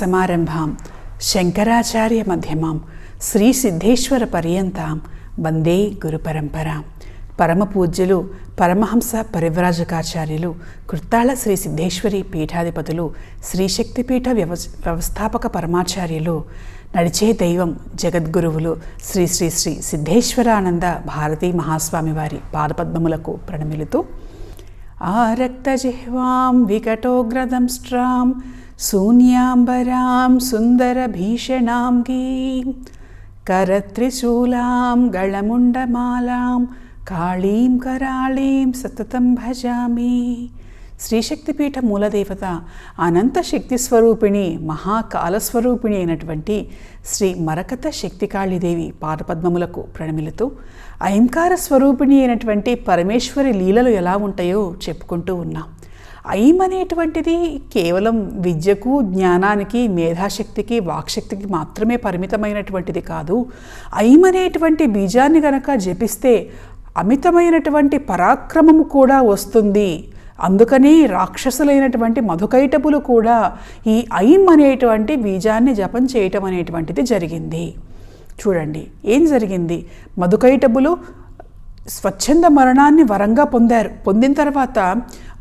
సమారంభాం. శంకరాచార్య మధ్యమాం శ్రీ సిద్ధేశ్వర పర్యంతాం వందే గురు పరంపరాం పరమ పూజ్యులు పరమహంస పరివ్రాజకాచార్యులు కృత్తాళ శ్రీ సిద్ధేశ్వరి పీఠాధిపతులు శ్రీశక్తిపీఠ వ్యవ వ్యవస్థాపక పరమాచార్యులు నడిచే దైవం జగద్గురువులు శ్రీ శ్రీ శ్రీ సిద్ధేశ్వరానంద భారతీ మహాస్వామి వారి పాదపద్మములకు ప్రణమిలుతూ ఆరక్తజిహ్వాం వికటోగ్రదంష్ట్రాం శూన్యాంబరాం సుందరభీషణాం గీం కరత్రిశూలాం గళముండమాలాం కాళీం కరాళీం సతతం భజామి శ్రీశక్తిపీఠ మూలదేవత అనంత శక్తి స్వరూపిణి మహాకాలస్వరూపిణి అయినటువంటి శ్రీ మరకత శక్తికాళీదేవి పాదపద్మములకు ప్రణమిలుతూ అయంకార స్వరూపిణి అయినటువంటి పరమేశ్వరి లీలలు ఎలా ఉంటాయో చెప్పుకుంటూ ఉన్నాం. ఐం అనేటువంటిది కేవలం విద్యకు జ్ఞానానికి మేధాశక్తికి వాక్శక్తికి మాత్రమే పరిమితమైనటువంటిది కాదు. ఐం అనేటువంటి బీజాన్ని గనక జపిస్తే అమితమైనటువంటి పరాక్రమము కూడా వస్తుంది. అందుకనే రాక్షసులైనటువంటి మధుకైటపులు కూడా ఈ ఐం అనేటువంటి బీజాన్ని జపం చేయటం అనేటువంటిది జరిగింది. చూడండి ఏం జరిగింది? మధుకైటబులు స్వచ్ఛంద మరణాన్ని వరంగా పొందారు. పొందిన తర్వాత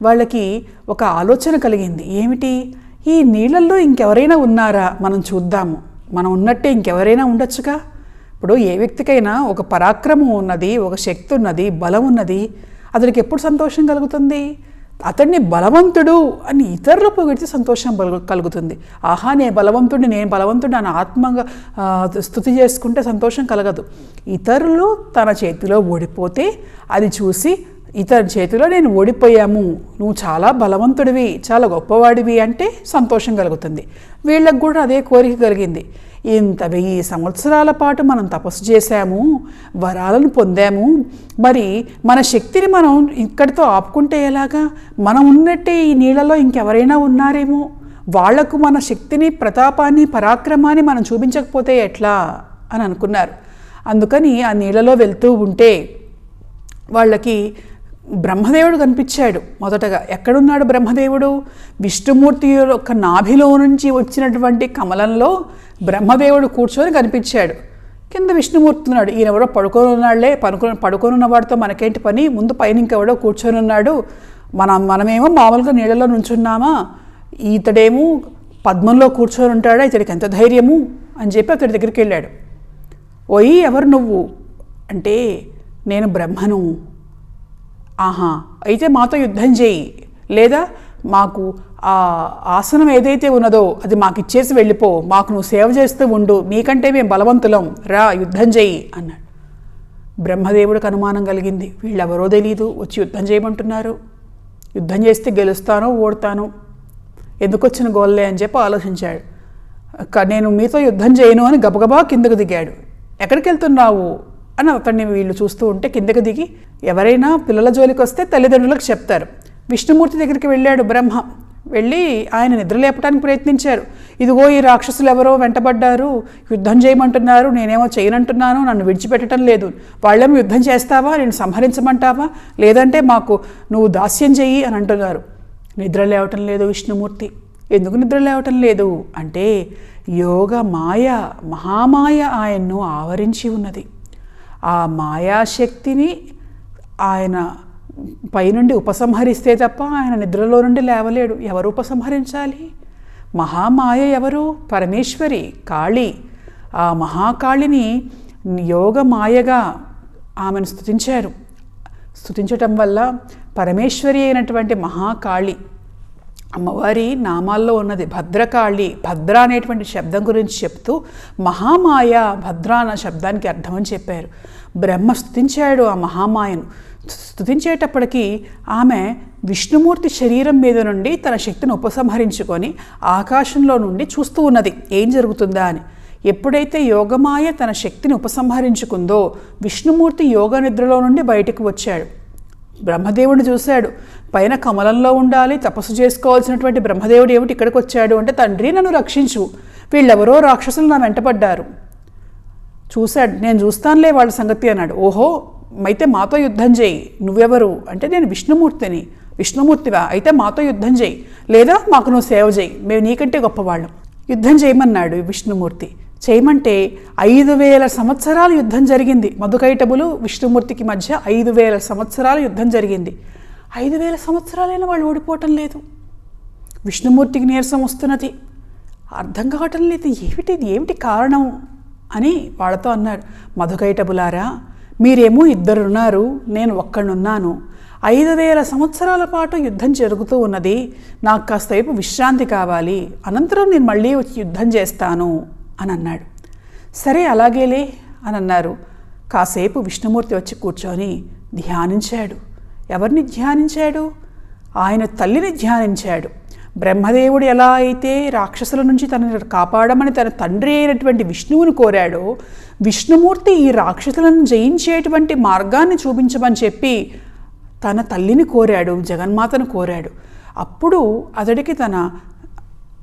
వాళ్ళకి ఒక ఆలోచన కలిగింది. ఏమిటి? ఈ నీళ్ళల్లో ఇంకెవరైనా ఉన్నారా? మనం చూద్దాము. మనం ఉన్నట్టే ఇంకెవరైనా ఉండొచ్చుగా? ఇప్పుడు ఏ వ్యక్తికైనా ఒక పరాక్రమం ఉన్నది ఒక శక్తి ఉన్నది బలం ఉన్నది అతనికి ఎప్పుడు సంతోషం కలుగుతుంది? అతన్ని బలవంతుడు అని ఇతరులు పొగిడితే సంతోషం కలుగుతుంది. ఆహా నేను బలవంతుడిని నేను బలవంతుడు అని ఆత్మగా స్థుతి చేసుకుంటే సంతోషం కలగదు. ఇతరులు తన చేతిలో ఓడిపోతే అది చూసి ఇతని చేతిలో నేను ఓడిపోయాము. నువ్వు చాలా బలవంతుడివి చాలా గొప్పవాడివి అంటే సంతోషం కలుగుతుంది. వీళ్ళకు కూడా అదే కోరిక కలిగింది. ఇంత వెయ్యి సంవత్సరాల పాటు మనం తపస్సు చేశాము వరాలను పొందాము. మరి మన శక్తిని మనం ఇక్కడితో ఆపుకుంటే ఎలాగా? మనం ఉన్నట్టే ఈ నీళ్ళలో ఇంకెవరైనా ఉన్నారేమో? వాళ్ళకు మన శక్తిని ప్రతాపాన్ని పరాక్రమాన్ని మనం చూపించకపోతే ఎట్లా? అని అనుకున్నారు. అందుకని ఆ నీళ్ళలో వెళ్తూ ఉంటే వాళ్ళకి బ్రహ్మదేవుడు కనిపించాడు మొదటగా. ఎక్కడున్నాడు బ్రహ్మదేవుడు? విష్ణుమూర్తి యొక్క నాభిలో నుంచి వచ్చినటువంటి కమలంలో బ్రహ్మదేవుడు కూర్చొని కనిపించాడు. కింద విష్ణుమూర్తి ఉన్నాడు. ఈయన ఎవరో పడుకొని ఉన్నాళ్ళే. పనుకొని పడుకొని ఉన్నవాడితో మనకేంటి పని? ముందు పైన ఇంకెవడో కూర్చొని ఉన్నాడు. మనం మనమేమో మామూలుగా నీళ్ళలో నుంచున్నామా? ఇతడేమో పద్మంలో కూర్చొని ఉంటాడా? ఇతడికి ఎంత ధైర్యము? అని చెప్పి అతడి దగ్గరికి వెళ్ళాడు. ఓయి ఎవరు నువ్వు? అంటే నేను బ్రహ్మను. ఆహా అయితే మాతో యుద్ధం చేయి. లేదా మాకు ఆ ఆసనం ఏదైతే ఉన్నదో అది మాకు ఇచ్చేసి వెళ్ళిపో మాకు నువ్వు సేవ చేస్తూ ఉండు నీకంటే మేము బలవంతులం రా యుద్ధం చేయి అన్నాడు. బ్రహ్మదేవుడికి అనుమానం కలిగింది. వీళ్ళెవరో తెలియదు వచ్చి యుద్ధం చేయమంటున్నారు. యుద్ధం చేస్తే గెలుస్తానో ఓడతాను ఎందుకు వచ్చిన గోల్లే అని చెప్పి ఆలోచించాడు. నేను మీతో యుద్ధం చేయను అని గబగబా కిందకు దిగాడు. ఎక్కడికి వెళ్తున్నావు? అని అతన్ని వీళ్ళు చూస్తూ ఉంటే కిందకి దిగి ఎవరైనా పిల్లల జోలికి వస్తే తల్లిదండ్రులకు చెప్తారు. విష్ణుమూర్తి దగ్గరికి వెళ్ళాడు బ్రహ్మ. వెళ్ళి ఆయన నిద్ర లేపడానికి ప్రయత్నించారు. ఇదిగో ఈ రాక్షసులు ఎవరో వెంటబడ్డారు. యుద్ధం చేయమంటున్నారు. నేనేమో చేయనంటున్నాను. నన్ను విడిచిపెట్టడం లేదు. వాళ్ళేమో యుద్ధం చేస్తావా? నేను సంహరించమంటావా? లేదంటే మాకు నువ్వు దాస్యం చెయ్యి అని అంటున్నారు. నిద్ర లేవటం లేదు విష్ణుమూర్తి. ఎందుకు నిద్ర లేవటం లేదు? అంటే యోగ మాయ మహామాయ ఆయన్ను ఆవరించి ఉన్నది. ఆ మాయాశక్తిని ఆయన పైనుండి ఉపసంహరిస్తే తప్ప ఆయన నిద్రలో నుండి లేవలేడు. ఎవరు ఉపసంహరించాలి? మహామాయ ఎవరు? పరమేశ్వరి కాళి. ఆ మహాకాళిని యోగ మాయగా ఆమెను స్థుతించారు స్థుతించటం వల్ల పరమేశ్వరి అయినటువంటి మహాకాళి అమ్మవారి నామాల్లో ఉన్నది భద్రకాళి భద్ర అనేటువంటి శబ్దం గురించి చెప్తూ మహామాయ భద్ర అన్న శబ్దానికి అర్థమని చెప్పారు. బ్రహ్మ స్థుతించాడు ఆ మహామాయను. స్థుతించేటప్పటికీ ఆమె విష్ణుమూర్తి శరీరం మీద నుండి తన శక్తిని ఉపసంహరించుకొని ఆకాశంలో నుండి చూస్తూ ఉన్నది. ఏం జరుగుతుందా అని. ఎప్పుడైతే యోగమాయ తన శక్తిని ఉపసంహరించుకుందో విష్ణుమూర్తి యోగ నిద్రలో నుండి బయటకు వచ్చాడు. బ్రహ్మదేవుడు చూశాడు. పైన కమలంలో ఉండాలి తపస్సు చేసుకోవాల్సినటువంటి బ్రహ్మదేవుడు ఏమిటి ఇక్కడికి వచ్చాడు అంటే తండ్రి నన్ను రక్షించు. వీళ్ళెవరో రాక్షసులు నా వెంటపడ్డారు చూశాడు. నేను చూస్తానులే వాళ్ళ సంగతి అన్నాడు. ఓహో అయితే మాతో యుద్ధం చేయి. నువ్వెవరు? అంటే నేను విష్ణుమూర్తిని. విష్ణుమూర్తివా? అయితే మాతో యుద్ధం చేయి. లేదా మాకు నువ్వు సేవ చేయి. మేము నీకంటే గొప్పవాళ్ళం. యుద్ధం చేయమన్నాడు విష్ణుమూర్తి. చేయమంటే ఐదు వేల సంవత్సరాలు యుద్ధం జరిగింది. మధుకైటబులు విష్ణుమూర్తికి మధ్య ఐదు వేల సంవత్సరాలు యుద్ధం జరిగింది. ఐదు వేల సంవత్సరాలైనా వాళ్ళు ఓడిపోవటం లేదు. విష్ణుమూర్తికి నీరసం వస్తున్నది. అర్థం కావటం లేదు. ఏమిటి ఇది? ఏమిటి కారణం? అని వాళ్ళతో అన్నాడు మధుకైటబులారా మీరేమో ఇద్దరున్నారు నేను ఒక్కడున్నాను ఐదు వేల సంవత్సరాల పాటు యుద్ధం జరుగుతూ ఉన్నది. నాకు కాస్తైపు విశ్రాంతి కావాలి. అనంతరం నేను మళ్ళీ వచ్చి యుద్ధం చేస్తాను. అని అన్నాడు సరే అలాగేలే అని అన్నారు కాసేపు విష్ణుమూర్తి వచ్చి కూర్చొని ధ్యానించాడు. ఎవరిని ధ్యానించాడు? ఆయన తల్లిని ధ్యానించాడు. బ్రహ్మదేవుడు ఎలా అయితే రాక్షసుల నుంచి తనని కాపాడమని తన తండ్రి అయినటువంటి విష్ణువుని కోరాడో విష్ణుమూర్తి ఈ రాక్షసులను జయించేటువంటి మార్గాన్ని చూపించమని చెప్పి తన తల్లిని కోరాడు జగన్మాతను కోరాడు. అప్పుడు అతడికి తన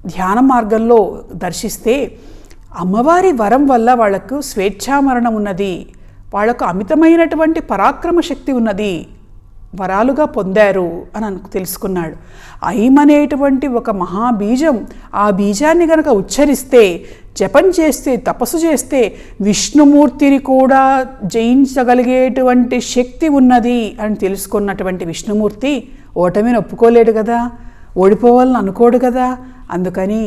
ధ్యాన మార్గంలో దర్శిస్తే అమ్మవారి వరం వల్ల వాళ్ళకు స్వేచ్ఛామరణం ఉన్నది వాళ్ళకు అమితమైనటువంటి పరాక్రమ శక్తి ఉన్నది వరాలుగా పొందారు అని అను తెలుసుకున్నాడు. ఐమనేటువంటి ఒక మహాబీజం ఆ బీజాన్ని గనక ఉచ్చరిస్తే జపం చేస్తే తపస్సు చేస్తే విష్ణుమూర్తిని కూడా జయించగలిగేటువంటి శక్తి ఉన్నది అని తెలుసుకున్నటువంటి విష్ణుమూర్తి ఓటమిని ఒప్పుకోలేడు కదా ఓడిపోవాలని అనుకోడు కదా అందుకని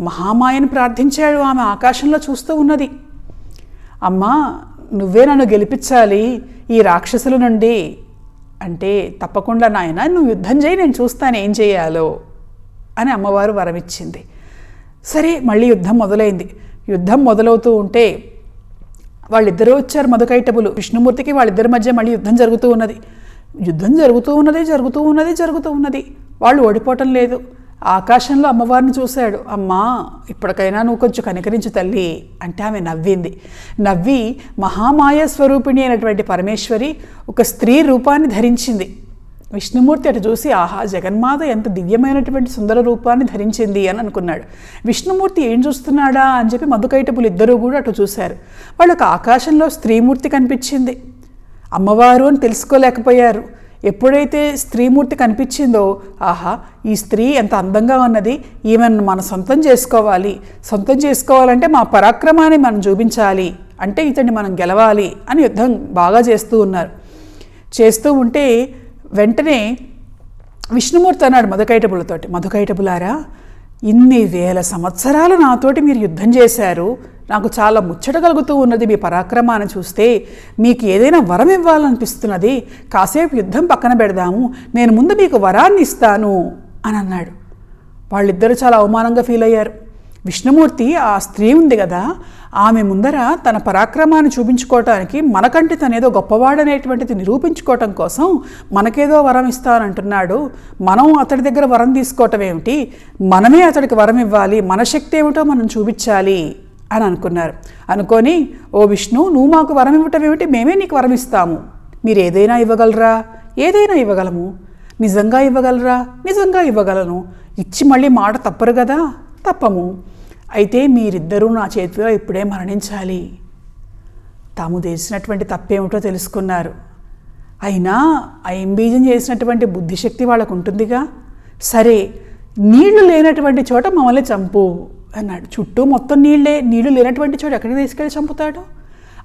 మహామాయను ప్రార్థించాడు ఆమె ఆకాశంలో చూస్తూ ఉన్నది. అమ్మా నువ్వే నన్ను గెలిపించాలి ఈ రాక్షసుల నుండి. అంటే తప్పకుండా నాయన నువ్వు యుద్ధం చేయి నేను చూస్తాను ఏం చేయాలో అని అమ్మవారు వరమిచ్చింది. సరే మళ్ళీ యుద్ధం మొదలైంది. యుద్ధం మొదలవుతూ ఉంటే వాళ్ళిద్దరూ వచ్చారు మధుకైటబులు విష్ణుమూర్తికి వాళ్ళిద్దరి మధ్య మళ్ళీ యుద్ధం జరుగుతూ ఉన్నది. యుద్ధం జరుగుతూ ఉన్నది జరుగుతూ ఉన్నది జరుగుతూ ఉన్నది. వాళ్ళు ఓడిపోవటం లేదు. ఆకాశంలో అమ్మవారిని చూశాడు. అమ్మా ఇప్పటికైనా నువ్వు కొంచెం కనికరించు తల్లి అంటే ఆమె నవ్వింది. నవ్వి మహామాయ స్వరూపిణి అయినటువంటి పరమేశ్వరి ఒక స్త్రీ రూపాన్ని ధరించింది. విష్ణుమూర్తి అటు చూసి ఆహా జగన్మాత ఎంత దివ్యమైనటువంటి సుందర రూపాన్ని ధరించింది అని అనుకున్నాడు. విష్ణుమూర్తి ఏం చూస్తున్నాడా అని చెప్పి మధుకైటపులు ఇద్దరూ కూడా అటు చూశారు. వాళ్ళకు ఆకాశంలో స్త్రీమూర్తి కనిపించింది. అమ్మవారు అని తెలుసుకోలేకపోయారు. ఎప్పుడైతే స్త్రీమూర్తి కనిపించిందో ఆహా ఈ స్త్రీ ఎంత అందంగా ఉన్నది ఈమెను మనం సొంతం చేసుకోవాలి. సొంతం చేసుకోవాలంటే మా పరాక్రమాన్ని మనం చూపించాలి. అంటే ఇతన్ని మనం గెలవాలి అని యుద్ధం బాగా చేస్తూ ఉన్నారు. చేస్తూ ఉంటే వెంటనే విష్ణుమూర్తి అన్నాడు మధుకైటబులతోటి మధుకైటబులారా ఇన్ని వేల సంవత్సరాలు నాతోటి మీరు యుద్ధం చేశారు. నాకు చాలా ముచ్చట కలుగుతూ ఉన్నది మీ పరాక్రమాన్ని చూస్తే. మీకు ఏదైనా వరం ఇవ్వాలనిపిస్తున్నది కాసేపు యుద్ధం పక్కన పెడదాము నేను ముందు మీకు వరాన్ని ఇస్తాను అని అన్నాడు. వాళ్ళిద్దరూ చాలా అవమానంగా ఫీల్ అయ్యారు. విష్ణుమూర్తి ఆ స్త్రీ ఉంది కదా ఆమె ముందర తన పరాక్రమాన్ని చూపించుకోవటానికి మనకంటే తనేదో గొప్పవాడనేటువంటిది నిరూపించుకోవటం కోసం మనకేదో వరం ఇస్తానంటున్నాడు. మనం అతడి దగ్గర వరం తీసుకోవటం ఏమిటి? మనమే అతడికి వరం ఇవ్వాలి. మన శక్తి ఏమిటో మనం చూపించాలి. అని అనుకున్నారు. అనుకొని ఓ విష్ణు నువ్వు మాకు వరం ఇవ్వటం ఏమిటి? మేమే నీకు వరం ఇస్తాము. మీరు ఏదైనా ఇవ్వగలరా? ఏదైనా ఇవ్వగలము. నిజంగా ఇవ్వగలరా? నిజంగా ఇవ్వగలను. ఇచ్చి మళ్ళీ మాట తప్పరు కదా? తప్పము. అయితే మీరిద్దరూ నా చేతిలో ఇప్పుడే మరణించాలి. తాము చేసినటువంటి తప్పేమిటో తెలుసుకున్నారు. అయినా బీజం చేసినటువంటి బుద్ధిశక్తి వాళ్ళకు ఉంటుందిగా సరే నీళ్ళు లేనటువంటి చోట మమ్మల్ని చంపు. అన్నాడు. చుట్టూ మొత్తం నీళ్ళే నీళ్ళు లేనటువంటి చోటు ఎక్కడికి తీసుకెళ్ళి చంపుతాడు?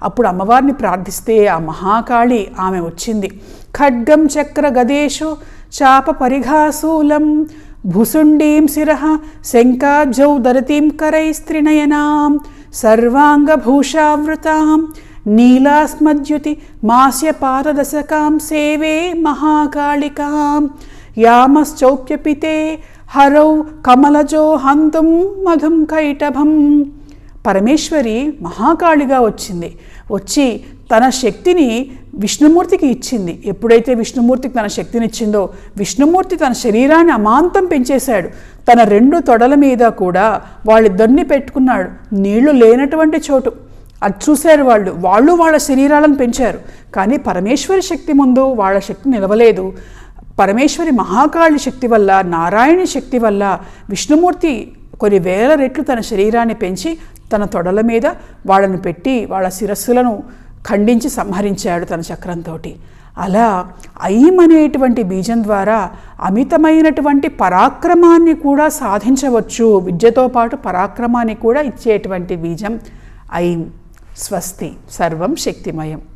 అప్పుడు అమ్మవారిని ప్రార్థిస్తే ఆ మహాకాళి ఆమె వచ్చింది. ఖడ్గం చక్ర గదేషు చాప పరిఘాసూలం భుసుండీం శిర శంకాజౌ దరతీం కరైస్త్రినయనాం సర్వాంగభూషావృతాం నీలాస్మద్యుతి మాస్య పాదదశకాం సేవే మహాకాళికాం. యామశ్చౌప్యపితే హరౌ కమలజో హంతుం మధుం కైటభం. పరమేశ్వరి మహాకాళిగా వచ్చింది. వచ్చి తన శక్తిని విష్ణుమూర్తికి ఇచ్చింది. ఎప్పుడైతే విష్ణుమూర్తికి తన శక్తిని ఇచ్చిందో విష్ణుమూర్తి తన శరీరాన్ని అమాంతం పెంచేశాడు. తన రెండు తొడల మీద కూడా వాళ్ళిద్దరిని పెట్టుకున్నాడు. నీళ్ళు లేనటువంటి చోటు. అది చూశారు వాళ్ళు. వాళ్ళు వాళ్ళ శరీరాలను పెంచారు. కానీ పరమేశ్వరి శక్తి ముందు వాళ్ళ శక్తి నిలవలేదు. పరమేశ్వరి మహాకాళి శక్తి వల్ల నారాయణ శక్తి వల్ల విష్ణుమూర్తి కొన్ని వేల రెట్లు తన శరీరాన్ని పెంచి తన తొడల మీద వాళ్ళను పెట్టి వాళ్ళ శిరస్సులను ఖండించి సంహరించాడు తన చక్రంతో అలా ఐం అనేటువంటి బీజం ద్వారా అమితమైనటువంటి పరాక్రమాన్ని కూడా సాధించవచ్చు. విద్యతో పాటు పరాక్రమాన్ని కూడా ఇచ్చేటువంటి బీజం ఐం స్వస్తి. సర్వం శక్తిమయం.